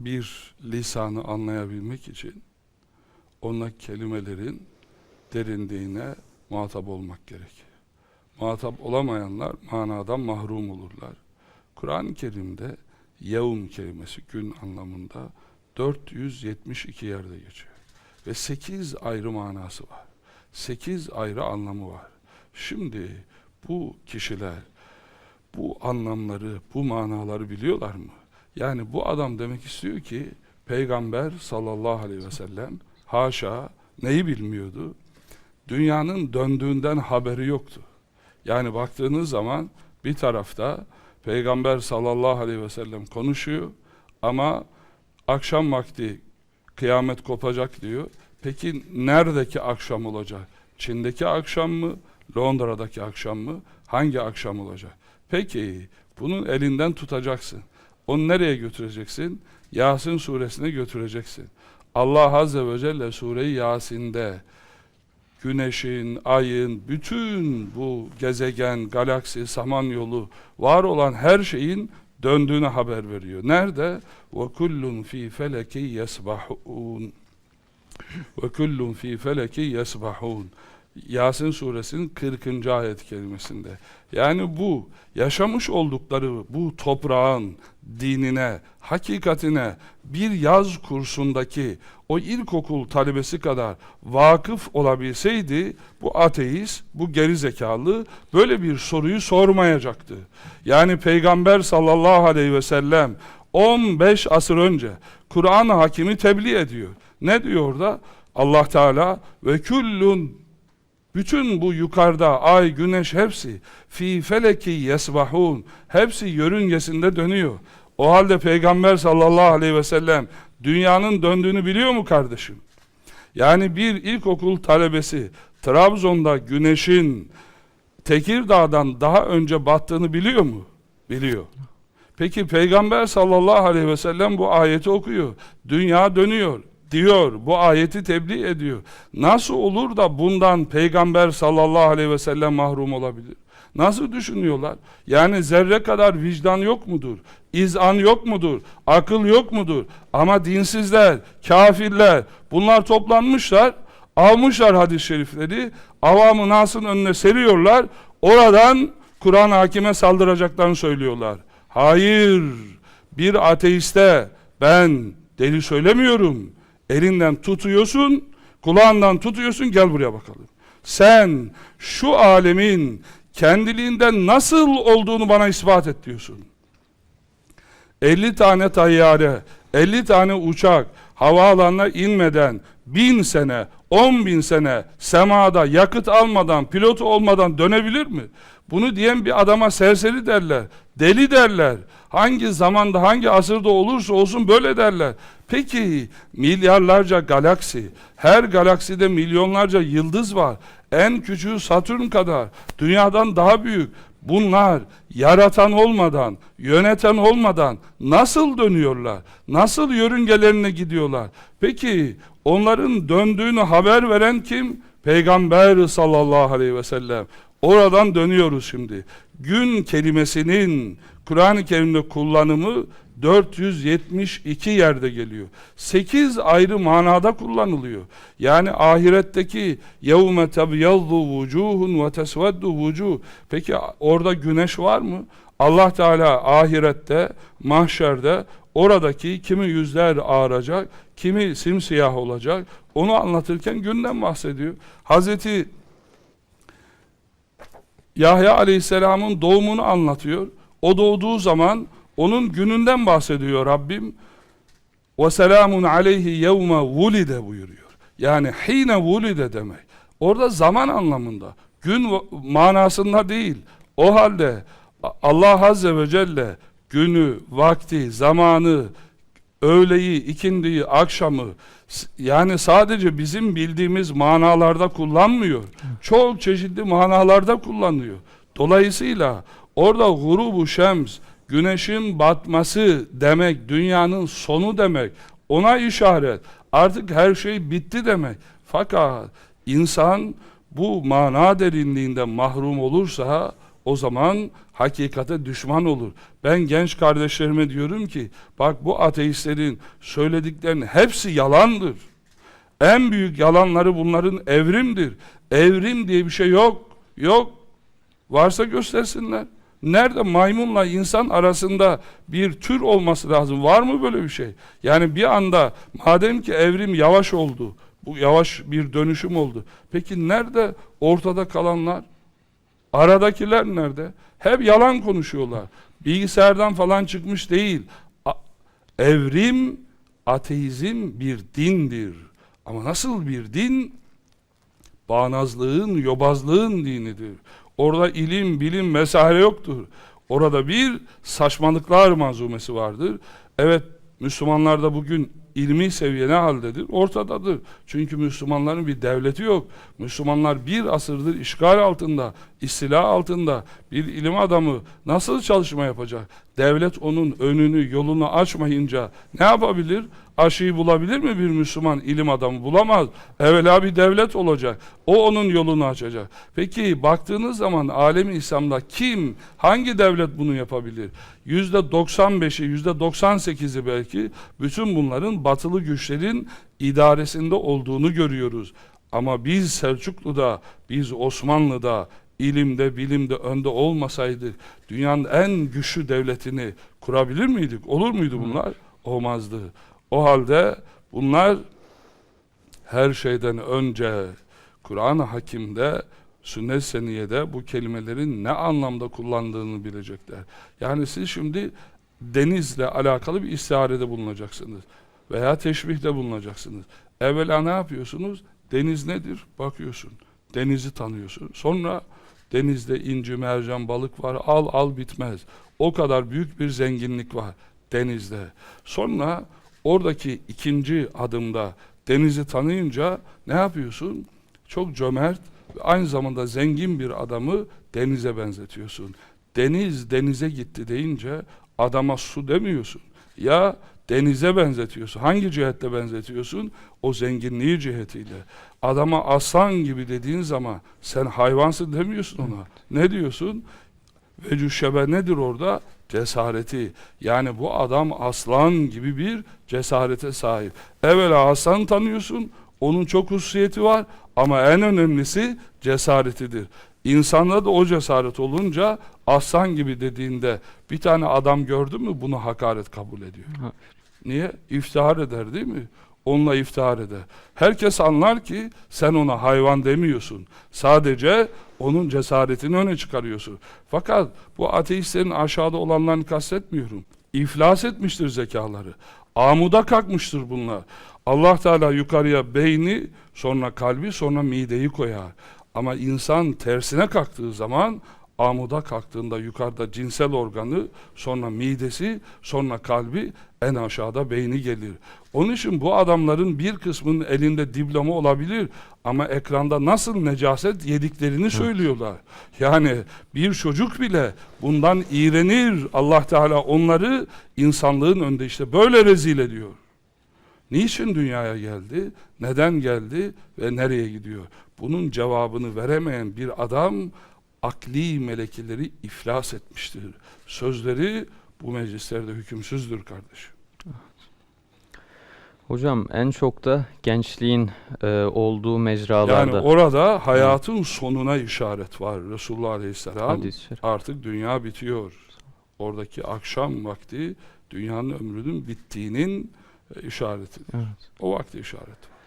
bir lisanı anlayabilmek için ona kelimelerin derinliğine muhatap olmak gerekir. Muhatap olamayanlar manadan mahrum olurlar. Kur'an-ı Kerim'de yevm kelimesi gün anlamında 472 yerde geçiyor. Ve 8 ayrı manası var. 8 ayrı anlamı var. Şimdi bu kişiler bu anlamları, bu manaları biliyorlar mı? Yani bu adam demek istiyor ki Peygamber sallallahu aleyhi ve sellem haşa neyi bilmiyordu? Dünyanın döndüğünden haberi yoktu. Yani baktığınız zaman bir tarafta Peygamber sallallahu aleyhi ve sellem konuşuyor ama akşam vakti kıyamet kopacak diyor. Peki neredeki akşam olacak? Çin'deki akşam mı? Londra'daki akşam mı? Hangi akşam olacak? Peki bunun elinden tutacaksın. Onu nereye götüreceksin? Yasin suresine götüreceksin. Allah Azze ve Celle sureyi Yasin'de güneşin, ayın, bütün bu gezegen, galaksi, samanyolu, var olan her şeyin döndüğünü haber veriyor. Nerede? وَكُلُّنْ ف۪ي فَلَكِ يَسْبَحُونَ وَكُلُّنْ ف۪ي فَلَكِ يَسْبَحُونَ Yasin suresinin 40. ayet kelimesinde. Yani bu yaşamış oldukları bu toprağın dinine, hakikatine bir yaz kursundaki o ilkokul talebesi kadar vakıf olabilseydi bu ateist, bu geri zekalı böyle bir soruyu sormayacaktı. Yani Peygamber sallallahu aleyhi ve sellem 15 asır önce Kur'an-ı Hakim'i tebliğ ediyor. Ne diyor orada? Allah Teala ve küllün bütün bu yukarıda ay, güneş hepsi fi feleki yesbahun hepsi yörüngesinde dönüyor. O halde Peygamber sallallahu aleyhi ve sellem dünyanın döndüğünü biliyor mu kardeşim? Yani bir ilkokul talebesi Trabzon'da güneşin Tekirdağ'dan daha önce battığını biliyor mu? Biliyor. Peki Peygamber sallallahu aleyhi ve sellem bu ayeti okuyor. Dünya dönüyor diyor. Bu ayeti tebliğ ediyor. Nasıl olur da bundan Peygamber sallallahu aleyhi ve sellem mahrum olabilir? Nasıl düşünüyorlar? Yani zerre kadar vicdan yok mudur? İzan yok mudur? Akıl yok mudur? Ama dinsizler, kafirler bunlar toplanmışlar, almışlar hadis-i şerifleri, avamı nasın önüne seriyorlar. Oradan Kur'an hakime saldıracaklarını söylüyorlar. Hayır, bir ateiste ben deli söylemiyorum. Elinden tutuyorsun, kulağından tutuyorsun, gel buraya bakalım. Sen şu alemin kendiliğinden nasıl olduğunu bana ispat et diyorsun. 50 tane tayyare, 50 tane uçak havaalanına inmeden bin sene, on bin sene semada yakıt almadan, pilotu olmadan dönebilir mi? Bunu diyen bir adama serseri derler, deli derler. Hangi zamanda, hangi asırda olursa olsun böyle derler. Peki milyarlarca galaksi, her galakside milyonlarca yıldız var. En küçüğü Satürn kadar, dünyadan daha büyük. Bunlar yaratan olmadan, yöneten olmadan nasıl dönüyorlar? Nasıl yörüngelerine gidiyorlar? Peki onların döndüğünü haber veren kim? Peygamber sallallahu aleyhi ve sellem. Oradan dönüyoruz şimdi. Gün kelimesinin Kur'an-ı Kerim'de kullanımı 472 yerde geliyor. 8 ayrı manada kullanılıyor. Yani ahiretteki yevme tebyaddu vucuhun ve tesveddu vucuh. Peki orada güneş var mı? Allah Teala ahirette, mahşerde oradaki kimi yüzler ağaracak, kimi simsiyah olacak. Onu anlatırken günden bahsediyor. Hazreti Yahya Aleyhisselam'ın doğumunu anlatıyor. O doğduğu zaman onun gününden bahsediyor Rabbim. Ve selamun aleyhi yevme vulide buyuruyor. Yani hine vulide demek. Orada zaman anlamında. Gün manasında değil. O halde Allah Azze ve Celle günü, vakti, zamanı, öğleyi, ikindiyi, akşamı yani sadece bizim bildiğimiz manalarda kullanmıyor. Çok çeşitli manalarda kullanıyor. Dolayısıyla orada gurubu şems, güneşin batması demek, dünyanın sonu demek, ona işaret. Artık her şey bitti demek. Fakat insan bu mana derinliğinde mahrum olursa o zaman hakikate düşman olur. Ben genç kardeşlerime diyorum ki bak bu ateistlerin söylediklerinin hepsi yalandır. En büyük yalanları bunların evrimdir. Evrim diye bir şey yok. Yok. Varsa göstersinler. Nerede maymunla insan arasında bir tür olması lazım? Var mı böyle bir şey? Yani bir anda madem ki evrim yavaş oldu, bu yavaş bir dönüşüm oldu. Peki nerede ortada kalanlar? Aradakiler nerede? Hep yalan konuşuyorlar. Bilgisayardan falan çıkmış değil. A- evrim, ateizm bir dindir. Ama nasıl bir din? Bağnazlığın, yobazlığın dinidir. Orada ilim, bilim vesaire yoktur. Orada bir saçmalıklar manzumesi vardır. Evet, Müslümanlar da bugün ilmi seviye ne haldedir? Ortadadır. Çünkü Müslümanların bir devleti yok. Müslümanlar bir asırdır işgal altında, istila altında. Bir ilim adamı nasıl çalışma yapacak? Devlet onun önünü, yolunu açmayınca ne yapabilir? Aşıyı bulabilir mi bir Müslüman ilim adamı? Bulamaz. Evvela bir devlet olacak. O onun yolunu açacak. Peki baktığınız zaman alemi İslam'da kim, hangi devlet bunu yapabilir? Yüzde 95'i, yüzde 98'i belki bütün bunların batılı güçlerin idaresinde olduğunu görüyoruz. Ama biz Selçuklu'da, biz Osmanlı'da, ilimde, bilimde önde olmasaydık dünyanın en güçlü devletini kurabilir miydik? Olur muydu bunlar? Olmazdı. O halde bunlar her şeyden önce Kur'an-ı Hakim'de sünnet seniyede bu kelimelerin ne anlamda kullandığını bilecekler. Yani siz şimdi denizle alakalı bir istiharede bulunacaksınız veya teşbihde bulunacaksınız. Evvela ne yapıyorsunuz? Deniz nedir? Bakıyorsun. Denizi tanıyorsun. Sonra denizde inci, mercan, balık var. Al al bitmez. O kadar büyük bir zenginlik var denizde. Sonra oradaki ikinci adımda denizi tanıyınca ne yapıyorsun? Çok cömert ve aynı zamanda zengin bir adamı denize benzetiyorsun. Deniz denize gitti deyince adama su demiyorsun. Ya denize benzetiyorsun. Hangi cihette benzetiyorsun? O zenginliği cihetiyle. Adama aslan gibi dediğin zaman sen hayvansın demiyorsun ona. Ne diyorsun? Vecü şebe nedir orada? Cesareti. Yani bu adam aslan gibi bir cesarete sahip. Evvela aslan tanıyorsun, onun çok hususiyeti var ama en önemlisi cesaretidir. İnsanda da o cesaret olunca aslan gibi dediğinde bir tane adam gördü mü bunu hakaret kabul ediyor. Ha. Niye? İftihar eder değil mi? Onunla iftihar eder. Herkes anlar ki sen ona hayvan demiyorsun. Sadece onun cesaretini öne çıkarıyorsun. Fakat bu ateistlerin aşağıda olanlarını kastetmiyorum. İflas etmiştir zekaları. Amuda kalkmıştır bunlar. Allah Teala yukarıya beyni, sonra kalbi, sonra mideyi koyar. Ama insan tersine kalktığı zaman amuda kalktığında yukarıda cinsel organı, sonra midesi, sonra kalbi, en aşağıda beyni gelir. Onun için bu adamların bir kısmının elinde diploma olabilir ama ekranda nasıl necaset yediklerini söylüyorlar. Yani bir çocuk bile bundan iğrenir. Allah Teala onları insanlığın önünde işte böyle rezil ediyor. Niçin dünyaya geldi? Neden geldi ve nereye gidiyor? Bunun cevabını veremeyen bir adam akli melekeleri iflas etmiştir. Sözleri bu meclislerde hükümsüzdür kardeşim. Hocam en çok da gençliğin e, olduğu mecralarda Yani orada hayatın sonuna işaret var. Resulullah Aleyhisselam artık dünya bitiyor. Oradaki akşam vakti dünyanın ömrünün bittiğinin e, işareti. Evet. O vakti işaret var.